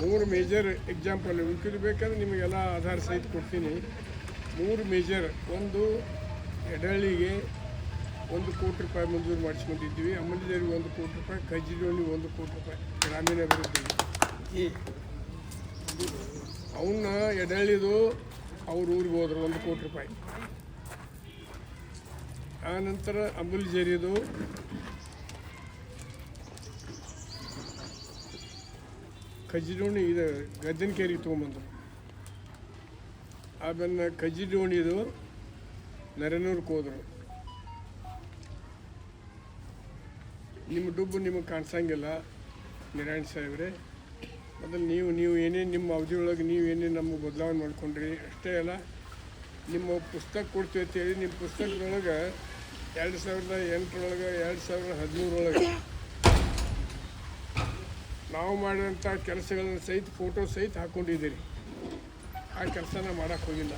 ಮೂರು major example ಉಳ್ಕಿದ್ದು ಬೇಕಂದ್ರೆ ನಿಮಗೆಲ್ಲ ಆಧಾರ ಸಹಿತ ಕೊಡ್ತೀನಿ. ಮೂರು ಮೇಜರ್ ಒಂದು ಎಡಹಳ್ಳಿಗೆ ಒಂದು ಕೋಟಿ ರೂಪಾಯಿ ಮಂಜೂರು ಮಾಡಿಸ್ಕೊಂಡಿದ್ವಿ ಅಮೂಲ್ಯರಿಗೆ ಒಂದು ಕೋಟಿ ರೂಪಾಯಿ ಕಜ್ಜಿಡೋಣಿ ಒಂದು ಕೋಟಿ ರೂಪಾಯಿ ಗ್ರಾಮೀಣ ಅಭಿವೃದ್ಧಿ ಅವನ್ನ ಎಡಹಳ್ಳಿದು ಅವ್ರ ಊರಿಗೆ ಹೋದ್ರು ಒಂದು ಕೋಟಿ ರೂಪಾಯಿ. ಆನಂತರ ನಂತರ ಅಂಬುಲಿ ಜರಿದು ಕಜ್ಜಿಡೋಣಿ ಇದು ಗದ್ದನಕೇರಿಗೆ ತೊಗೊಂಬಂದರು. ಆಮೇಲೆ ಕಜ್ಜಿಡೋಣಿದು ನರೇನೂರ್ಗೆ ಹೋದರು. ನಿಮ್ಮ ಡುಬ್ಬು ನಿಮಗೆ ಕಾಣಿಸಂಗಿಲ್ಲ ನಾರಾಯಣ ಸಾಹೇಬ್ರೆ. ಮೊದಲು ನೀವು ನೀವು ಏನೇನು ನಿಮ್ಮ ಅವಧಿಯೊಳಗೆ ನೀವು ಏನೇನು ನಮಗೆ ಬದಲಾವಣೆ ಮಾಡ್ಕೊಂಡ್ರಿ, ಅಷ್ಟೇ ಅಲ್ಲ, ನಿಮ್ಮ ಪುಸ್ತಕ ಕೊಡ್ತೀವಿ ಅಂತೇಳಿ ನಿಮ್ಮ ಪುಸ್ತಕದೊಳಗೆ ಎರಡು ಸಾವಿರದ ಎಂಟರೊಳಗೆ, ಎರಡು ಸಾವಿರದ ಹದಿಮೂರೊಳಗೆ ನಾವು ಮಾಡಿದಂಥ ಕೆಲಸಗಳನ್ನು ಸಹಿತ ಫೋಟೋ ಸಹಿತ ಹಾಕ್ಕೊಂಡಿದ್ದೀರಿ ಆ ಕೆಲಸನ ಮಾಡೋಕ್ಕೆ ಹೋಗಿಲ್ಲ.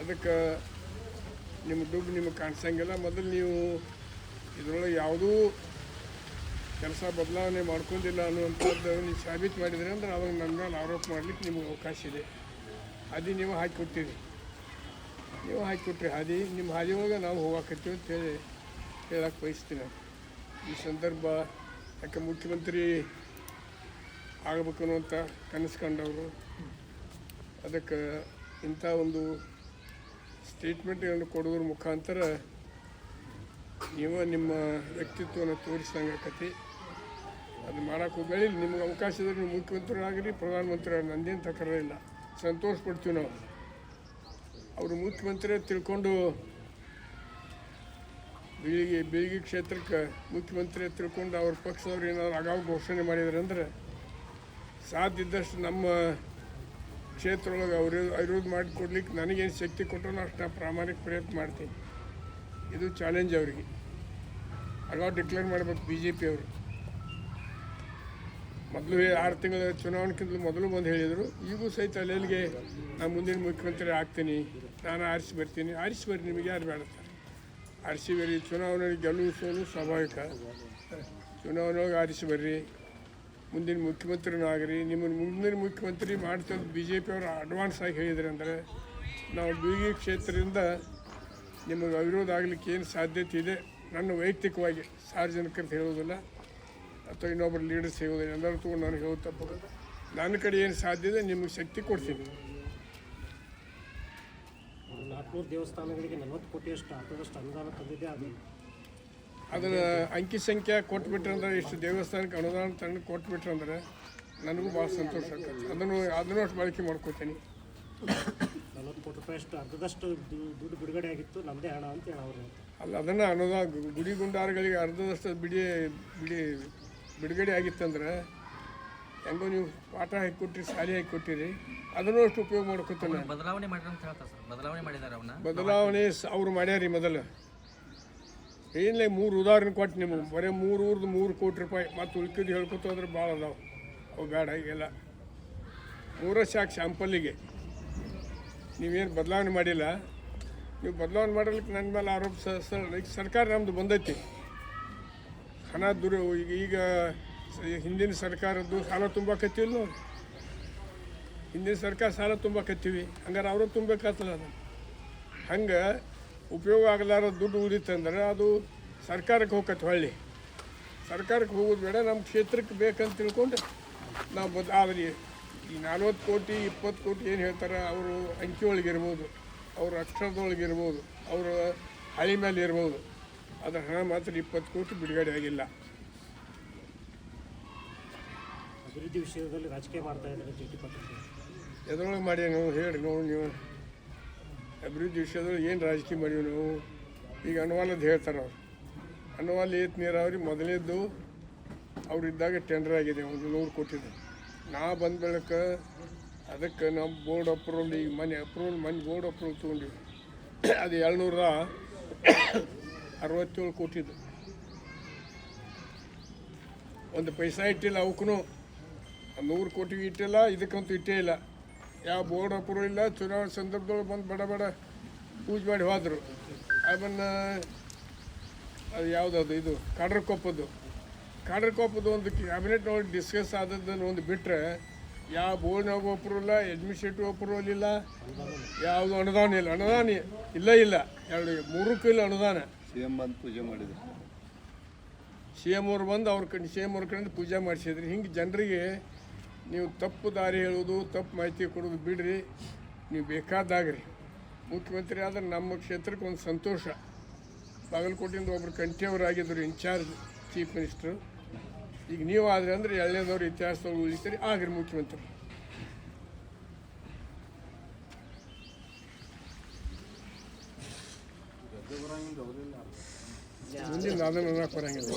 ಅದಕ್ಕೆ ನಿಮ್ಮ ದುಡ್ಡು ನಿಮಗೆ ಕಾಣಿಸಂಗಿಲ್ಲ. ಮೊದಲು ನೀವು ಇದರೊಳಗೆ ಯಾವುದೂ ಕೆಲಸ ಬದಲಾವಣೆ ಮಾಡ್ಕೊಂಡಿಲ್ಲ ಅನ್ನುವಂಥದ್ದು ನೀವು ಸಾಬೀತು ಮಾಡಿದ್ರೆ ಅಂದ್ರೆ ಅವಾಗ ನನ್ನ ಮೇಲೆ ಆರೋಪ ಮಾಡ್ಲಿಕ್ಕೆ ನಿಮಗೆ ಅವಕಾಶ ಇದೆ. ಹಾದಿ ನೀವು ಹಾಕಿಕೊಟ್ಟಿರಿ. ನೀವು ಹಾಕಿಕೊಟ್ರಿ ಹಾದಿ. ನಿಮ್ಮ ಹಾದಿ ಒಳಗೆ ನಾವು ಹೋಗಾಕತ್ತೀವಿ ಅಂತ ಹೇಳಿ ಹೇಳಕ್ಕೆ ಬಯಸ್ತೀನಿ. ಈ ಸಂದರ್ಭ ಯಾಕೆ ಮುಖ್ಯಮಂತ್ರಿ ಆಗಬೇಕು ಅನ್ನುವಂಥ ಕನಸು ಕಂಡವರು ಅದಕ್ಕೆ ಇಂಥ ಒಂದು ಸ್ಟೇಟ್ಮೆಂಟ್ಗಳನ್ನು ಕೊಡೋದ್ರ ಮುಖಾಂತರ ನೀವು ನಿಮ್ಮ ವ್ಯಕ್ತಿತ್ವವನ್ನು ತೋರಿಸ್ದಂಗಾಕತಿ ಅದು ಮಾಡೋಕೆ ಹೋಗಲಿ ನಿಮ್ಗೆ ಅವಕಾಶ ಇದ್ರೆ ನೀವು ಮುಖ್ಯಮಂತ್ರಿ ಆಗಿರಿ ಪ್ರಧಾನಮಂತ್ರಿ ನಂದೇನು ತಕರ ಇಲ್ಲ. ಸಂತೋಷ ಪಡ್ತೀವಿ ನಾವು. ಅವರು ಮುಖ್ಯಮಂತ್ರಿ ತಿಳ್ಕೊಂಡು ಬೀಳಿಗೆ ಬೀಳಿಗೆ ಕ್ಷೇತ್ರಕ್ಕೆ ಮುಖ್ಯಮಂತ್ರಿ ತಿಳ್ಕೊಂಡು ಅವ್ರ ಪಕ್ಷದವ್ರು ಏನಾದ್ರು ಆಗಾವ ಘೋಷಣೆ ಮಾಡಿದ್ರು ಅಂದ್ರೆ ಸಾಧ್ಯ ಇದ್ದಷ್ಟು ನಮ್ಮ ಕ್ಷೇತ್ರ ಒಳಗೆ ಅವರು ವಿರೋಧ ಮಾಡಿಕೊಡ್ಲಿಕ್ಕೆ ನನಗೇನು ಶಕ್ತಿ ಕೊಟ್ಟರು ಅಷ್ಟು ನಾನು ಪ್ರಾಮಾಣಿಕ ಪ್ರಯತ್ನ ಮಾಡ್ತೀನಿ. ಇದು ಚಾಲೆಂಜ್ ಅವರಿಗೆ. ಅಗಾವ್ ಡಿಕ್ಲೇರ್ ಮಾಡಬೇಕು ಬಿ ಜೆ ಪಿಯವರು ಮೊದಲು ಆರು ತಿಂಗಳ ಚುನಾವಣೆಗಿಂತ ಮೊದಲು ಬಂದು ಹೇಳಿದರು. ಈಗೂ ಸಹಿತ ಅಲ್ಲಿಗೆ ನಾನು ಮುಂದಿನ ಮುಖ್ಯಮಂತ್ರಿ ಆಗ್ತೀನಿ. ನಾನು ಆರಿಸಿ ಬರ್ತೀನಿ. ಆರಿಸಿ ಬರ್ರಿ, ನಿಮಗೆ ಯಾರು ಬೇಡ ಆರಿಸಿ ಬರ್ರಿ ಚುನಾವಣೆ ಗೆಲುವು ಸೋಲು ಸ್ವಾಭಾವಿಕ. ಚುನಾವಣೆಯೊಳಗೆ ಆರಿಸಿ ಬರ್ರಿ. ಮುಂದಿನ ಮುಖ್ಯಮಂತ್ರಿನಾಗ್ರಿ ನಿಮ್ಮನ್ನು ಮುಂದಿನ ಮುಖ್ಯಮಂತ್ರಿ ಮಾಡ್ತಂತ ಬಿ ಜೆ ಪಿ ಅವರು ಅಡ್ವಾನ್ಸ್ ಆಗಿ ಹೇಳಿದ್ರೆ ಅಂದರೆ ನಾವು ಬೀಗಿ ಕ್ಷೇತ್ರದಿಂದ ನಿಮಗೆ ಅವಿರೋಧ ಆಗಲಿಕ್ಕೆ ಏನು ಸಾಧ್ಯತೆ ಇದೆ? ನನ್ನ ವೈಯಕ್ತಿಕವಾಗಿ ಸಾರ್ವಜನಿಕರು ಹೇಳೋದಿಲ್ಲ ಅಥವಾ ಇನ್ನೊಬ್ಬರು ಲೀಡರ್ಸ್ ಹೇಳೋದಿಲ್ಲ ಎಲ್ಲರೂ ತಗೊಂಡು ನನಗೆ ಹೇಳೋ ನನ್ನ ಕಡೆ ಏನು ಸಾಧ್ಯ ಇದೆ? ನಿಮಗೆ ಶಕ್ತಿ ಕೊಡ್ತೀನಿ. ನಾಲ್ಕುನೂರು ದೇವಸ್ಥಾನಗಳಿಗೆ ನಲವತ್ತು ಕೋಟಿಯಷ್ಟು ಅರ್ಧದಷ್ಟು ಅನುದಾನ ತಂದಿದೆ. ಅದು ಅದನ್ನ ಅಂಕಿ ಸಂಖ್ಯೆ ಕೊಟ್ಬಿಟ್ರೆ ಅಂದ್ರೆ ಇಷ್ಟು ದೇವಸ್ಥಾನಕ್ಕೆ ಅನುದಾನ ತಂದು ಕೊಟ್ಬಿಟ್ರೆ ಅಂದ್ರೆ ನನಗೂ ಭಾಳ ಸಂತೋಷ ಆಗ್ತದೆ. ಅದನ್ನು ಅದನ್ನು ಅಷ್ಟು ಬಳಕೆ ಮಾಡ್ಕೋತೀನಿ. ನಲವತ್ತು ಕೋಟಿ ರೂಪಾಯಿಷ್ಟು ಅರ್ಧದಷ್ಟು ದುಡ್ಡು ಬಿಡುಗಡೆ ಆಗಿತ್ತು. ನಮ್ಮದೇ ಹಣ ಅಂತ ಅವರು ಅಲ್ಲ ಅದನ್ನು ಅನುದಾನ ಗುಡಿ ಗುಂಡಾರಗಳಿಗೆ ಅರ್ಧದಷ್ಟು ಬಿಡಿ ಬಿಡಿ ಬಿಡುಗಡೆ ಆಗಿತ್ತಂದ್ರೆ ಹೆಂಗೋ ನೀವು ಪಾಠ ಹಾಕಿಕೊಟ್ರಿ ಶಾಲೆ ಹಾಕಿಕೊಟ್ಟಿರಿ ಅದನ್ನು ಅಷ್ಟು ಉಪಯೋಗ ಮಾಡ್ಕೊತೀನಿ ಬದಲಾವಣೆ ಮಾಡ್ಯಾರ ಅಂತ ಹೇಳ್ತಾರೆ ಸರ್. ಬದಲಾವಣೆ ಮಾಡಿದ್ದಾರೆ ಅವನ್ನ ಬದಲಾವಣೆ ಸ- ಅವ್ರು ಮಾಡ್ಯಾರಿ ಮೊದಲು. ಏನಿಲ್ಲ ಮೂರು ಉದಾಹರಣೆ ಕೊಟ್ಟು ನಿಮಗೆ. ಬರೀ ಮೂರು ಊರ್ದು ಮೂರು ಕೋಟಿ ರೂಪಾಯಿ. ಮತ್ತು ಉಳ್ಕಿದ್ದು ಹೇಳ್ಕೊತ ಹೋದ್ರೆ ಭಾಳ ಅದಾವೆ. ಅವು ಬೇಡ ಈಗೆಲ್ಲ. ಮೂರ ಸಾಕು ಶಾಂಪಲ್ಲಿಗೆ. ನೀವೇನು ಬದಲಾವಣೆ ಮಾಡಿಲ್ಲ? ನೀವು ಬದಲಾವಣೆ ಮಾಡಲಿಕ್ಕೆ ನನ್ನ ಮೇಲೆ ಆರೋಪ ಸ- ಸ- ಈಗ ಸರ್ಕಾರ ನಮ್ಮದು ಬಂದೈತಿ. ಹಣ ದುರು ಈಗ ಈಗ ಹಿಂದಿನ ಸರ್ಕಾರದ್ದು ಸಾಲ ನಾವು ಹಿಂದಿನ ಸರ್ಕಾರ ಸಾಲ ತುಂಬಾಕತ್ತೀವಿ ಹಂಗಾರೆ ಅವರು ತುಂಬಬೇಕಾಗ್ತಲ್ಲ ಅದು. ಹಂಗೆ ಉಪಯೋಗ ಆಗಲಾರ ದುಡ್ಡು ಉಳಿತಂದ್ರೆ ಅದು ಸರ್ಕಾರಕ್ಕೆ ಹೋಗತ್ತೆ ಹೊಳ್ಳಿ. ಸರ್ಕಾರಕ್ಕೆ ಹೋಗೋದು ಬೇಡ ನಮ್ಮ ಕ್ಷೇತ್ರಕ್ಕೆ ಬೇಕಂತ ತಿಳ್ಕೊಂಡು ನಾವು ಬದ್, ಆದರೆ ಈ ನಲ್ವತ್ತು ಕೋಟಿ, ಇಪ್ಪತ್ತು ಕೋಟಿ ಏನು ಹೇಳ್ತಾರೆ, ಅವರು ಅಂಕಿ ಒಳಗಿರ್ಬೋದು ಅವ್ರ ಅಕ್ಷರದೊಳಗೆ ಇರ್ಬೋದು, ಅವರ ಹಳಿ ಮೇಲೆ ಇರ್ಬೋದು. ಅದರ ಹಣ ಮಾತ್ರ ಇಪ್ಪತ್ತು ಕೋಟಿ ಬಿಡುಗಡೆ ಆಗಿಲ್ಲ. ಅಭಿವೃದ್ಧಿ ವಿಷಯದಲ್ಲಿ ರಾಜಕೀಯ ಮಾಡ್ತಾ ಇದ್ದಾರೆ ಜೆ ಟಿ ಪಾಟೀಲ್ ಎದ್ರೊಳಗೆ ಮಾಡಿ ನಾವು ಹೇಳಿ ನೋಡಿ ನೀವು ಅಭಿವೃದ್ಧಿ ವಿಷಯದಲ್ಲಿ ಏನು ರಾಜಕೀಯ ಮಾಡೀವಿ ನಾವು? ಈಗ ಅನುವಾಲದ್ದು ಹೇಳ್ತಾರೆ ಅವ್ರು. ಅನುವಾಲ ಏತ್ ನೀರಾವರಿ ಮೊದಲೇದ್ದು ಅವ್ರು ಇದ್ದಾಗ ಟೆಂಡರ್ ಆಗಿದೆ, ಒಂದು ನೂರು ಕೋಟಿದು ನಾ ಬಂದ ಬೆಳಕ ಅದಕ್ಕೆ ನಮ್ಮ ಬೋರ್ಡ್ ಅಪ್ರೂವಲ್ ಈಗ ಮನೆ ಅಪ್ರೂವಲ್ ಮನೆ ಬೋರ್ಡ್ ಅಪ್ರೂವಲ್ ತೊಗೊಂಡಿವಿ. ಅದು ಏಳ್ನೂರ ಅರವತ್ತೇಳು ಕೋಟಿದು ಒಂದು ಪೈಸಾ ಇಟ್ಟಿಲ್ಲ ಅವಕ್ಕೂ ನೂರು ಕೋಟಿಗೆ ಇಟ್ಟಿಲ್ಲ ಇದಕ್ಕಂತೂ ಇಟ್ಟೇ ಇಲ್ಲ. ಯಾವ ಬೋರ್ಡ್ ಅಪ್ರೂವ್ ಇಲ್ಲ ಚುನಾವಣೆ ಸಂದರ್ಭದೊಳಗೆ ಬಂದು ಬಡ ಬಡ ಪೂಜೆ ಮಾಡಿ ಹೋದರು. ಆಮೇಲೆ ಅದು ಯಾವುದದು ಇದು? ಕಾಡ್ರಕೊಪ್ಪದ್ದು ಕಾಡ್ರಕೊಪ್ಪದ ಒಂದು ಕ್ಯಾಬಿನೆಟ್ ನೋಡಿ ಡಿಸ್ಕಸ್ ಆದದ್ದನ್ನು ಒಂದು ಬಿಟ್ಟರೆ ಯಾವ ಬೋರ್ಡ್ನಾಗ ಅಪ್ರೂವ್ ಇಲ್ಲ ಅಡ್ಮಿನಿಸ್ಟ್ರೇಟಿವ್ ಅಪ್ರೂವ್ ಇಲ್ಲ ಯಾವುದು ಅನುದಾನ ಇಲ್ಲ. ಅನುದಾನ ಇಲ್ಲ ಇಲ್ಲ. ಎರಡು ಮೂರಕ್ಕೂ ಇಲ್ಲ ಅನುದಾನ. ಸಿ ಎಂ ಬಂದು ಪೂಜೆ ಮಾಡಿದ್ರು. ಸಿ ಎಂ ಅವ್ರು ಬಂದು ಅವ್ರ ಕಡೆ ಸಿ ಎಂ ಅವ್ರ ಕಡೆಯಿಂದ ಪೂಜೆ ಮಾಡಿಸಿದ್ರು. ಹಿಂಗೆ ಜನರಿಗೆ ನೀವು ತಪ್ಪು ದಾರಿ ಹೇಳುವುದು ತಪ್ಪು ಮಾಹಿತಿ ಕೊಡೋದು ಬಿಡ್ರಿ. ನೀವು ಬೇಕಾದಾಗ್ರಿ. ಮುಖ್ಯಮಂತ್ರಿ ಆದ್ರೆ ನಮ್ಮ ಕ್ಷೇತ್ರಕ್ಕೆ ಒಂದು ಸಂತೋಷ. ಬಾಗಲಕೋಟೆಯಿಂದ ಒಬ್ಬರು ಕಂಠಿಯವರಾಗಿದ್ದರು ಇನ್ಚಾರ್ಜ್ ಚೀಫ್ ಮಿನಿಸ್ಟರ್. ಈಗ ನೀವು ಆದರೆ ಅಂದ್ರೆ ಎಳನೇದವ್ರು ಇತಿಹಾಸದವ್ರು ಉಳಿತೀರಿ ಆಗ್ರಿ ಮುಖ್ಯಮಂತ್ರಿ. ಮುಂದಿನ ಅದನ್ನು ಅನ್ನಕ್ಕೆ ಬರಂಗಿಲ್ಲ.